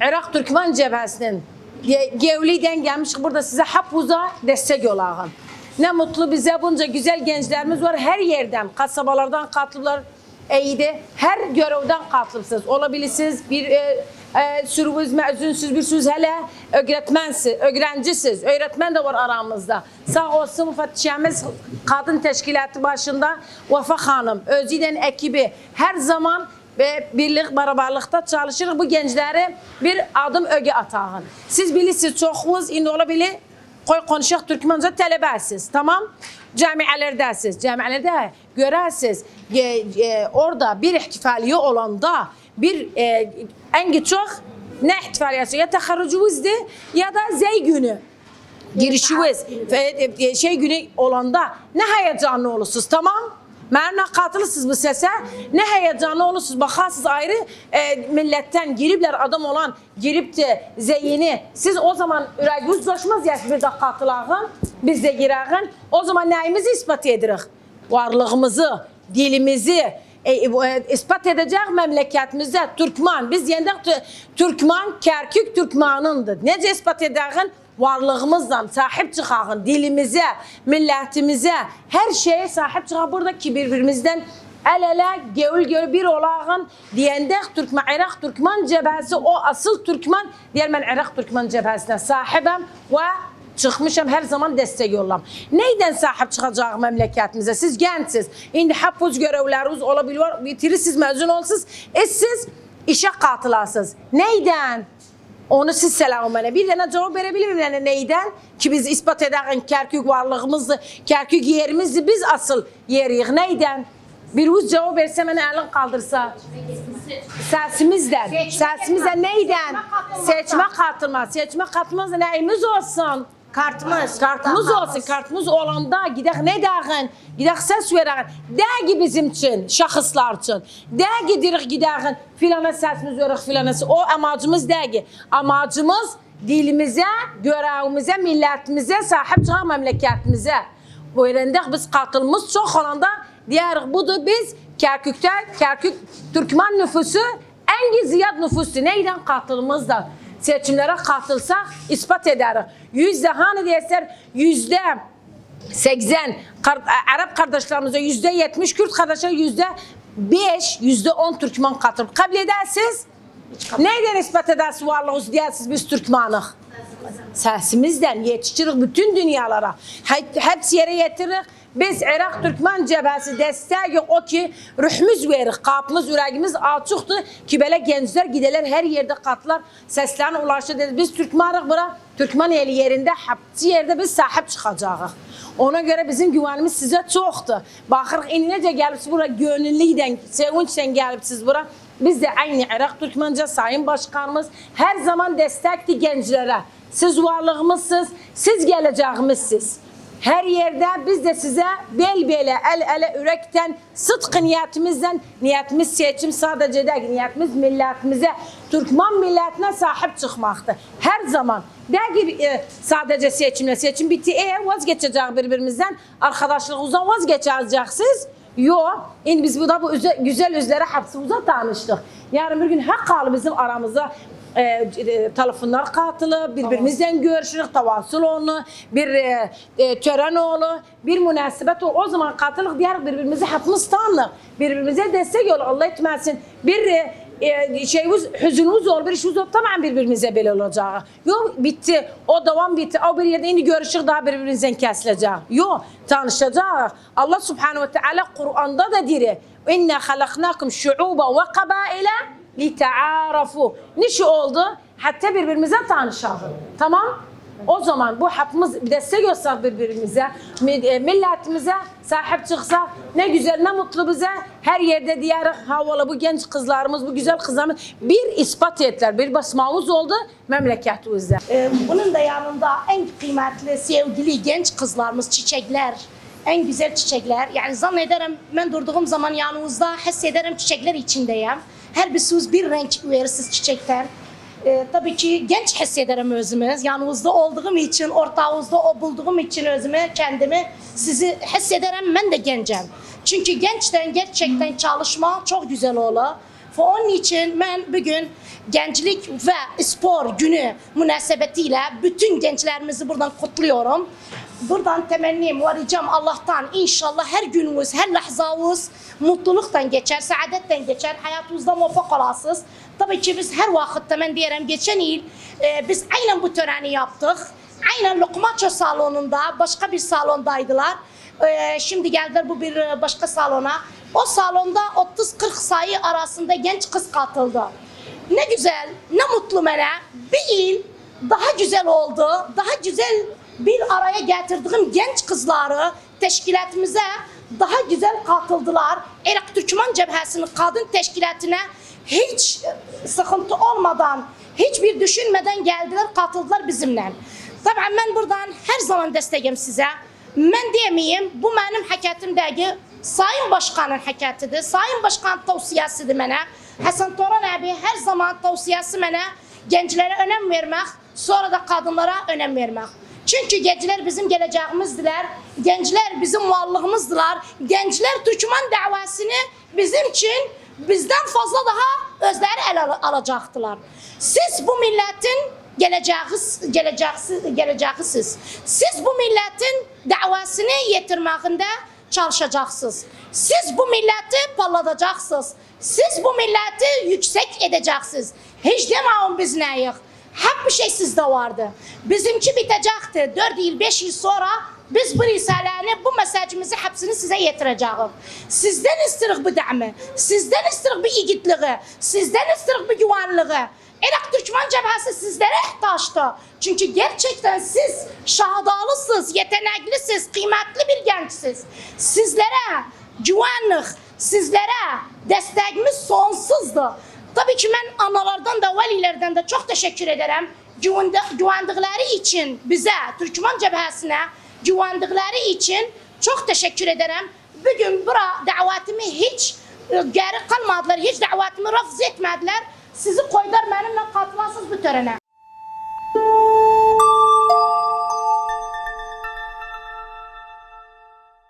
Irak Türkmen Cebhesi'nin Ge- Gevli'den gelmiş burada size hapuza destek olağın. Ne mutlu bize bunca güzel gençlerimiz var her yerden, kasabalardan katılılar. İyiydi. Her görevden katılırsınız. Olabilirsiniz bir e, e, sürüvüz, mezunsunuz, bir sürü hele öğretmensiz, öğrencisiz. Öğretmen de var aramızda. Sağ olsun müfettişimiz kadın teşkilatı başında Vafa Hanım, Öziden ekibi her zaman ve birlik beraberlikte çalışır. Bu gençleri bir adım öge atağın. Siz bilirsiniz çoğunuz indi olabilir. Koy konuşaq Türkmenca tələbəsiz, tamam? Cəmiələrdəsiz, cəmiələrdə görərsiniz, e, e, orada bir ihtifaliye olanda bir e, en çok ne ihtifaliyesi ya təxərrücümüzdür ya da zey günü girişimiz ve e, şey günü olanda ne heyecanlı olursunuz tamam? Mənimlə katılırsınız bu səsə. Nə heyecanlı olursunuz, baxarsınız ayrı e, millətdən giriblər adam olan, girib də zeyini. Siz o zaman ürəyiniz coşmaz ya bir də katılağın, biz də girəğin. O zaman nəyimizi ispat edirik? Varlığımızı, dilimizi, e, e, ispat edecek memleketimizde Türkmen. Biz yeniden Tü- Türkmen, Kerkük Türkmen'ındır. Nece ispat edəğin? Varlığımızla sahip çıkağın, dilimize, milletimize, her şeye sahip çıkağın. Burada ki birbirimizden el ele, gövül gövül bir olağın diyendek Türkmen, Irak Türkmen cebhesi, o asıl Türkmen, diğer ben Irak Türkmen cebhesine sahibim ve Çıxmışam hər zaman dəstək yollam. Neydən sahib çıxacaq məmləkətimizə? Siz gəncsiniz. İndi haffuz görevləriniz ola bilir, bitirirsiniz, məzun olsunuz. E siz işə qatılasınız. Onu siz selam mənə. Bir dənə cavab verə bilmirəm yəni neydən? Ki biz isbat edəğin Kərkük varlığımızdır, Kərkük yerimizdir. Biz asıl yeriyik. Neydən? Bir uz cavab versə mənə əlin qaldırsa. Səsimizdən. Səsimizdən neydən? Seçmə katılma. Seçmə katılmaz nəyimiz olsun? Kartımız. Kartımız olsun. Kartımız olanda gidək ne dağın? Gidək səs verəğin. Dəgi bizim üçün, şəxslar üçün. Dəgi dirik gidəğin. Filana səsimiz veririk filana. O amacımız dəgi. Amacımız dilimizə, görəvimizə, millətimizə, sahib çıxaq məmləkətimizə. Bu yerəndə biz katılımız çox olanda deyirik budur biz Kerkük'te Kerkük Türkmen nüfusu en ziyad nüfusu neyden katılımızda seçimlere katılsak ispat ederiz. Yüzde hani deseler yüzde 80 kar- Arap kardeşlerimize yüzde 70 Kürt kardeşler yüzde 5 yüzde 10 Türkmen katılır. Kabul edersiniz? Neyden ispat edersiniz varlığınızı deyirsiniz biz Türkmanıq? Səsimizdən yetişirik bütün dünyalara. Hepsi yere yetiririk. Biz Irak Türkmen cəbhəsi dəstəyi o ki ruhumuz veririk, qapımız, ürəyimiz açıqdır ki belə gənclər gidələr hər yerdə qatılar, səslərini ulaşır dedi. Biz Türkmanıq bura, Türkmen eli yerində, hepsi yerdə biz sahib çıxacağıq. Ona göre bizim güvenimiz size çoktu. Baxırıq indi necə gəlibsiz bura gönüllüydən, sevinçlə gəlibsiz bura. Biz de aynı Irak Türkmence Sayın Başkanımız her zaman destekti gençlere. Siz varlığımızsınız, siz geleceğimizsiz. Her yerde biz de size bel bele, el ele ürekten, sıdkı niyetimizden, niyetimiz seçim sadece değil, niyetimiz milletimize, Türkmen milletine sahip çıkmaktı. Her zaman. Der ki e, sadece seçimle, seçim bitti, e vazgeçeceğiz birbirimizden, arkadaşlığımızdan vazgeçeceksiniz. Yok. Şimdi biz burada bu üze- güzel yüzlere hepsimize tanıştık. Yarın bir gün hakalı bizim aramıza e, e, telefonlar katılıp birbirimizden görüşürük, tavasıl onu, bir e, e, tören oğlu, bir münasebet oğlu. O zaman katılık diğer birbirimizi hepimiz tanıdık. Birbirimize destek ol. Allah etmesin. Bir e, e, şeyimiz, hüzünümüz olur, bir işimiz olur. Tamam birbirimize böyle olacak. Yok bitti. O devam bitti. O bir yerde indi görüşük daha birbirimizden kesilecek. Yok tanışacak. Allah subhanahu ve teala Kur'an'da da diri. İnna halaknakum şuuba ve kabaile li ta'arafu. Ne şu oldu? Hatta birbirimize tanışalım. Tamam? O zaman bu hepimiz bir destek göster birbirimize, mi- e, milletimize sahip çıksa ne güzel ne mutlu bize. Her yerde diğer havalı bu genç kızlarımız, bu güzel kızlarımız bir ispat ettiler. Bir basmamız oldu memleketimizde. Ee, bunun da yanında en kıymetli, sevgili genç kızlarımız çiçekler. En güzel çiçekler. Yani zannederim ben durduğum zaman yanınızda hissederim çiçekler içindeyim. Her bir söz bir renk verirsiniz çiçekten. Ee, tabii ki genç hissederim özümü. Yanınızda olduğum için, ortağınızda o bulduğum için özümü, kendimi sizi hissederim. Ben de gencim. Çünkü gençten gerçekten çalışma çok güzel olur. Ve onun için ben bugün Gençlik ve Spor Günü münasebetiyle bütün gençlerimizi buradan kutluyorum. Buradan temennim var ricam Allah'tan inşallah her günümüz, her lahzamız mutluluktan geçer, saadetten geçer, hayatınızda muvaffak olasınız. Tabii ki biz her vakitte ben diyelim geçen yıl e, biz aynen bu töreni yaptık. Aynen Lokmaço salonunda başka bir salondaydılar. Ee, şimdi geldiler bu bir e, başka salona. O salonda 30-40 sayı arasında genç kız katıldı. Ne güzel, ne mutlu bana. Bir il daha güzel oldu. Daha güzel bir araya getirdiğim genç kızları teşkilatımıza daha güzel katıldılar. Irak Türkmen Cebhesi'nin kadın teşkilatına hiç sıkıntı olmadan, hiçbir düşünmeden geldiler, katıldılar bizimle. Tabii ben buradan her zaman desteğim size. Ben diyemeyim, bu benim hakatim değil. Sayın Başkan'ın hakatidir. Sayın Başkan tavsiyesidir bana. Hasan Toran abi her zaman tavsiyesi bana gençlere önem vermek, sonra da kadınlara önem vermek. Çünkü gençler bizim geleceğimizdiler. Gençler bizim varlığımızdılar. Gençler Türkmen davasını bizim için bizden fazla daha özleri el al- alacaktılar. Siz bu milletin geleceği, geleceği, geleceğisiz. Siz bu milletin davasını yetirmekinde çalışacaksınız. Siz bu milleti parlatacaksınız. Siz bu milleti yüksek edeceksiniz. Hiç demeyin biz neyiz. Hep bir şey sizde vardı. Bizimki bitecekti. 4 yıl, 5 yıl sonra biz bu risaleni, bu mesajımızı hepsini size getireceğiz. Sizden istirik bu da'mı, sizden istirik bu igitliği, sizden istirik bu güvenliği. Irak Türkmen Cebhesi sizlere ihtaçtı. Çünkü gerçekten siz şahadalısınız, yeteneklisiniz, kıymetli bir gençsiniz. Sizlere güvenlik, sizlere desteğimiz sonsuzdu. Tabii ki ben analardan da velilerden de çok teşekkür ederim. Güvendikleri için bize, Türkmen Cebhesi'ne güvendikleri için çok teşekkür ederim. Bugün bura davetimi hiç e, geri kalmadılar, hiç davetimi rafz etmediler. Sizi koydular benimle katılasınız bu törene.